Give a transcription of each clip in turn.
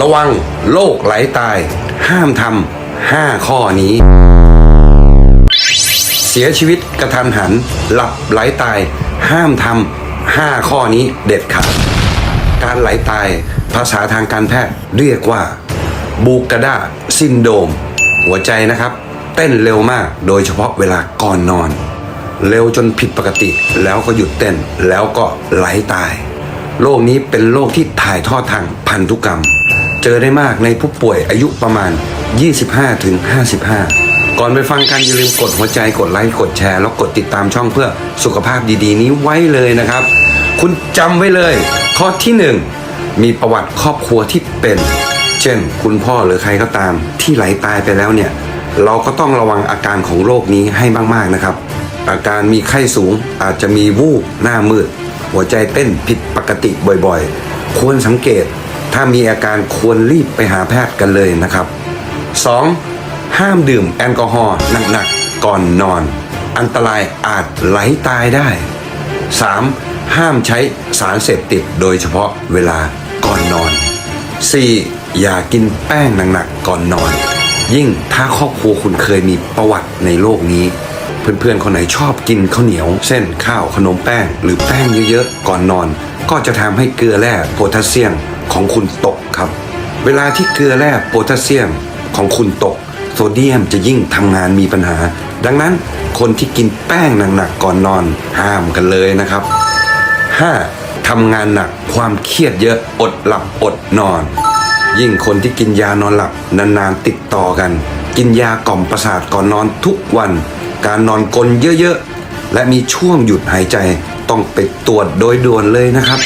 ระวังโรคไหลตาย ห้ามทำห้าข้อนี้ เสียชีวิตกระทันหัน หลับไหลตาย ห้ามทำห้าข้อนี้เด็ดขาดการไหลตายภาษาทางการแพทย์เรียกว่าบูกาดาซินโดม หัวใจนะครับ เต้นเร็วมากโดยเฉพาะเวลาก่อนนอน เร็วจนผิดปกติแล้วก็หยุดเต้นแล้วก็ไหลตายโรคนี้เป็นโรคที่ถ่ายทอดทางพันธุกรรม เจอได้มากในผู้ป่วยอายุประมาณ 25-55ถึง55 ก่อนไปฟังกันอย่าลืมกดหัวใจกดไลค์กดแชร์ แล้วกดติดตามช่องเพื่อสุขภาพดีๆ นี้ไว้เลยนะครับ คุณจำไว้เลย ข้อที่ 1 มีประวัติครอบครัวที่เป็น เช่น คุณพ่อหรือใครก็ตามที่ไหลตายไปแล้วเนี่ยเราก็ต้องระวังอาการของโรคนี้ให้มากๆนะครับ อาการมีไข้สูงอาจจะมีวูบหน้ามืด หัวใจเต้นผิดปกติบ่อยๆ ควรสังเกต ถ้ามีอาการควรรีบไปหาแพทย์กันเลยนะครับ 2. ห้ามดื่มแอลกอฮอล์หนักๆก่อนนอน อันตรายอาจไหลตายได้ 3. ห้ามใช้สารเสพติดโดยเฉพาะเวลาก่อนนอน 4. อย่ากินแป้งหนักๆก่อนนอน ยิ่งถ้าครอบครัวคุณเคยมีประวัติในโลกนี้เพื่อนๆ คนไหนชอบกินข้าวเหนียว เส้นข้าวขนมแป้ง หรือแป้งเยอะๆ ก่อนนอน ก็จะทำให้เกลือแร่โพแทสเซียมของคุณตกครับ เวลาที่เกลือแร่โพแทสเซียมของคุณตก โซเดียมจะยิ่งทำงานมีปัญหา ดังนั้นคนที่กินแป้งหนักๆก่อนนอนห้ามกันเลยนะครับ 5. ทำงานหนักความเครียดเยอะอดหลับอดนอน ยิ่งคนที่กินยานอนหลับนานๆติดต่อกัน กินยากล่อมประสาทก่อนนอนทุกวัน การนอนกลนเยอะๆ และมีช่วงหยุดหายใจต้องไปตรวจโดยด่วนเลยนะครับ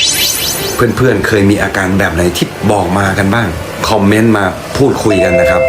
เพื่อนๆเคยมีอาการแบบไหนที่บอกมากันบ้าง คอมเมนต์มาพูดคุยกันนะครับ